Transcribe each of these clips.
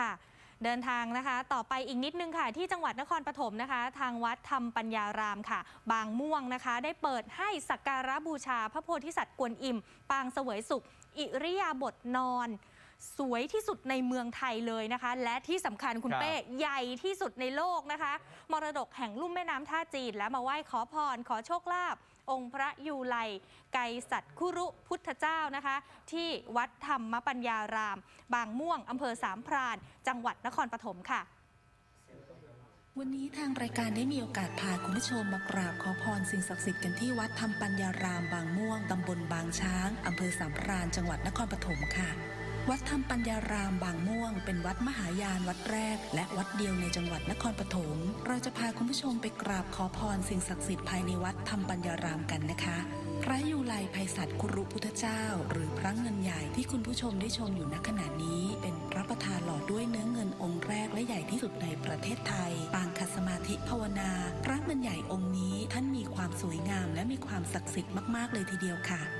ค่ะ เดินทางนะคะ ต่อไปอีกนิดนึงค่ะ ที่จังหวัดนครปฐมนะคะ ทางวัดธรรมปัญญารามค่ะ บางม่วงนะคะ ได้เปิดให้สักการะบูชาพระโพธิสัตว์กวนอิม ปางเสวยสุข อิริยาบถนอน สวยที่สุดในเมืองไทยเลยนะคะ และที่สำคัญคุณครับ เป้ใหญ่ที่สุดในโลกนะคะ มรดกแห่งลุ่มแม่น้ำท่าจีน และมาไหว้ขอพร ขอโชคลาภองค์พระยูไลไกรสัตคุรุพุทธเจ้านะคะ ที่วัดธรรมปัญญาราม บางม่วงอำเภอสามพราน จังหวัดนครปฐมค่ะ วันนี้ทางรายการได้มีโอกาสพาคุณผู้ชมมากราบขอพรสิ่งศักดิ์สิทธิ์กันที่วัดธรรมปัญญารามบางม่วง ตำบลบางช้าง อำเภอสามพราน จังหวัดนครปฐมค่ะ วัดธรรมปัญญารามบางม่วง เป็นวัดมหายานวัดแรก และวัดเดียวในจังหวัดนครปฐมเราจะพาคุณผู้ชมไปกราบขอพรสิ่งศักดิ์สิทธิ์ภายในวัดธรรมปัญญารามกันนะคะ พระยูไลภัยสัตว์คุรุพุทธเจ้า หรือพระเงินใหญ่ที่คุณผู้ชมได้ชมอยู่ณขณะนี้ เป็นพระประธานหล่อด้วยเนื้อเงินองค์แรกและใหญ่ที่สุดในประเทศไทย ปางคัสมาธิภาวนา พระเงินใหญ่องค์นี้ท่านมีความสวยงามและมีความศักดิ์สิทธิ์มากๆเลยทีเดียวค่ะ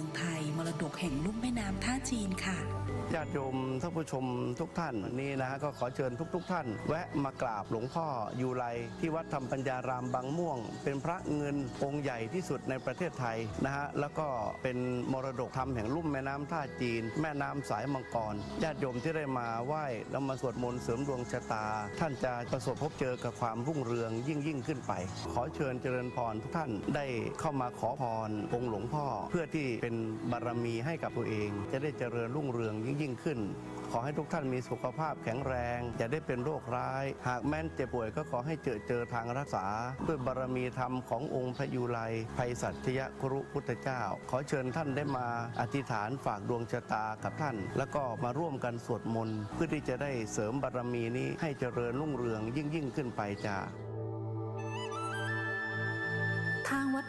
ง ไทย มรดกแห่งลุ่มแม่น้ำท่าจีนค่ะญาติโยมท่านผู้ชมทุกท่านวันนี้นะฮะก็ขอเชิญทุกๆท่าน แวะมากราบหลวงพ่อยูไลที่วัดธรรมปัญญารามบางม่วง เป็นพระเงินองค์ใหญ่ที่สุดในประเทศไทยนะฮะแล้วก็เป็นมรดกธรรมแห่งลุ่มแม่น้ำท่าจีน แม่น้ำสายมังกรญาติโยมที่ได้มาไหว้แล้วมาสวดมนต์เสริมดวงชะตา ท่านจะประสบพบเจอกับความรุ่งเรืองยิ่งยิ่งขึ้นไป ขอเชิญเจริญพรทุกท่านได้เข้ามาขอพรองค์หลวงพ่อเพื่อที่เป็นบารมีให้กับตัวเอง จะได้เจริญรุ่งเรืองยิ่งยิ่งขึ้น ขอให้ทุกท่านมีสุขภาพแข็งแรงอย่าได้เป็นโรคร้าย หากแม้นเจ็บป่วยก็ขอให้เจอเจอทางรักษา ด้วยบารมีธรรมขององค์พระยูไลภัยสัตยครุพุทธเจ้า ขอเชิญท่านได้มาอธิษฐานฝากดวงชะตากับท่าน แล้วก็มาร่วมกันสวดมนต์เพื่อที่จะได้เสริมบารมีนี้ให้เจริญรุ่งเรืองยิ่งยิ่งขึ้นไปจ้า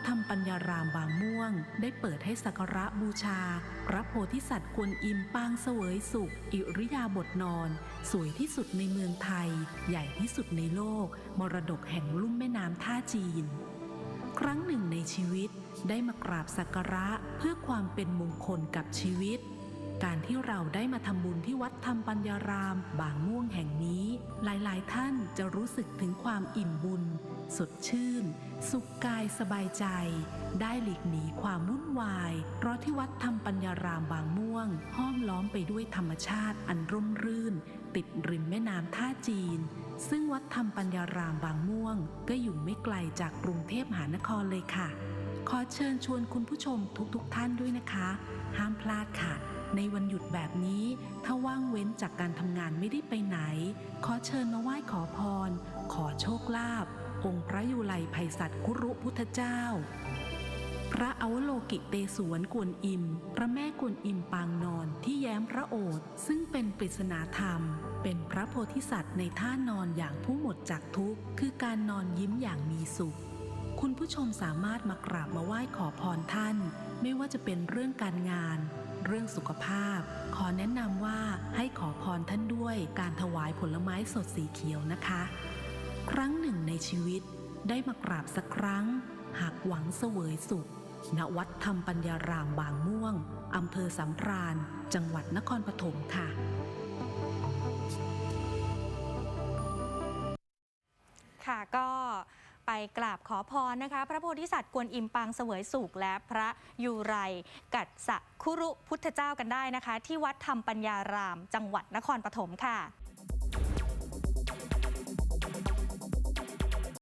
ธรรมปัญญารามบางม่วง ได้เปิดให้สักการะบูชา พระโพธิสัตว์กวนอิมปางเสวยสุข อิริยาบถนอน สวยที่สุดในเมืองไทย ใหญ่ที่สุดในโลก มรดกแห่งลุ่มแม่น้ำท่าจีน ครั้งหนึ่งในชีวิตได้มากราบสักการะเพื่อความเป็นมงคลกับชีวิต การที่เราได้มาทำบุญที่วัดธรรมปัญญาราม บางม่วงแห่งนี้ หลายๆ ท่านจะรู้สึกถึงความอิ่มบุญ สดชื่น สุขกายสบายใจ ได้หลีกหนีความวุ่นวาย เพราะที่วัดธรรมปัญญารามบางม่วง ห้อมล้อมไปด้วยธรรมชาติอันร่มรื่น ติดริมแม่น้ำท่าจีน ซึ่งวัดธรรมปัญญารามบางม่วง ก็อยู่ไม่ไกลจากกรุงเทพมหานครเลยค่ะ ขอเชิญชวนคุณผู้ชมทุกๆทท่านด้วยนะคะ ห้ามพลาดค่ะในวันหยุดแบบนี้ ถ้าว่างเว้นจากการทำงานไม่ได้ไปไหน ขอเชิญมาไหว้ขอพร ขอโชคลาภ องค์พระยูไลภัยสัตคุรุพุทธเจ้า พระอวโลกิเตศวนกวนอิม พระแม่กวนอิมปางนอนที่แย้มพระโอษฐ์ซึ่งเป็นปริศนาธรรม เป็นพระโพธิสัตว์ในท่านอนอย่างผู้หมดจากทุกข์ คือการนอนยิ้มอย่างมีสุข คุณผู้ชมสามารถมากราบมาไหว้ขอพรท่าน ไม่ว่าจะเป็นเรื่องการงาน เรื่องสุขภาพ ขอแนะนำว่าให้ขอพรท่านด้วยการถวายผลไม้สดสีเขียวนะคะ ครั้งหนึ่งในชีวิตได้มากราบสักครั้ง หากหวังเสวยสุข ณวัดธรรมปัญญารามบางม่วงอำเภอสัมพรานจังหวัดนครปฐมค่ะ ค่ะก็ไปกราบขอพรนะคะ พระโพธิสัตว์กวนอิมปางเสวยสุขและพระยูไรกัดสะคุรุพุทธเจ้ากันได้นะคะ ที่วัดธรรมปัญญาราม จังหวัดนครปฐมค่ะ